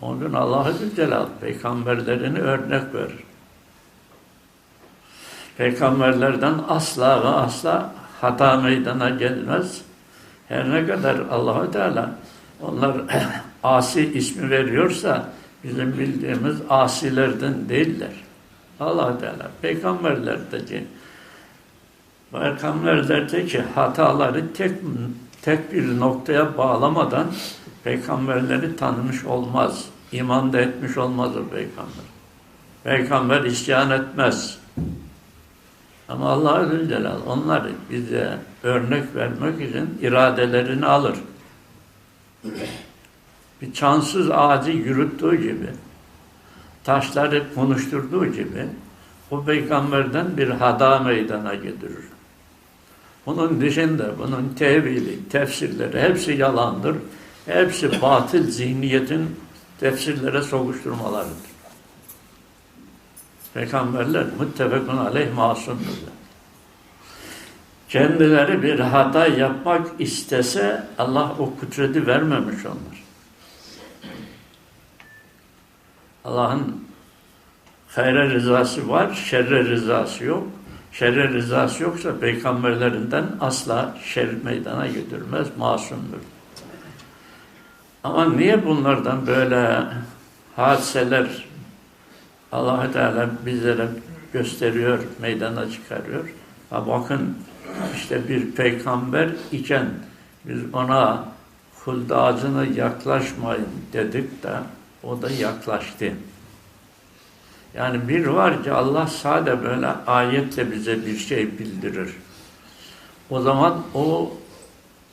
Onun gün Allah-u peygamberlerini örnek verir. Peygamberlerden asla ve asla hata meydana gelmez. Her ne kadar Allahu Teala onlar asi ismi veriyorsa bizim bildiğimiz asilerden değiller. Allah Teala peygamberlerdeki peygamberlerdeki hataları tek tek bir noktaya bağlamadan peygamberleri tanımış olmaz. İman da etmiş olmaz o peygamber. Peygamber isyan etmez. Ama Allah Zülcelal onları bize örnek vermek için iradelerini alır. Bir çansız ağacı yürüttüğü gibi, taşları konuşturduğu gibi o peygamberden bir hata meydana getirir. Bunun dışında bunun tevili, tefsirleri hepsi yalandır. Hepsi batıl zihniyetin tefsirlere sokuşturmalarıdır. Peygamberler muttefekun aleyh masumdurlar. Kendileri bir hata yapmak istese Allah o kudreti vermemiş onlar. Allah'ın hayra rızası var, şerre rızası yok. Şerre rızası yoksa peygamberlerinden asla şer meydana götürmez, masumdur. Ama niye bunlardan böyle hadiseler allah Teala bizlere gösteriyor, meydana çıkarıyor? Ha bakın işte bir peygamber iken biz ona huld ağacına yaklaşmayın dedik de o da yaklaştı. Yani bir var ki Allah sade böyle ayetle bize bir şey bildirir. O zaman o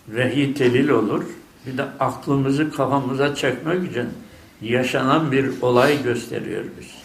vehiy telil olur. Bir de aklımızı kafamıza çekmek için yaşanan bir olay gösteriyor biz.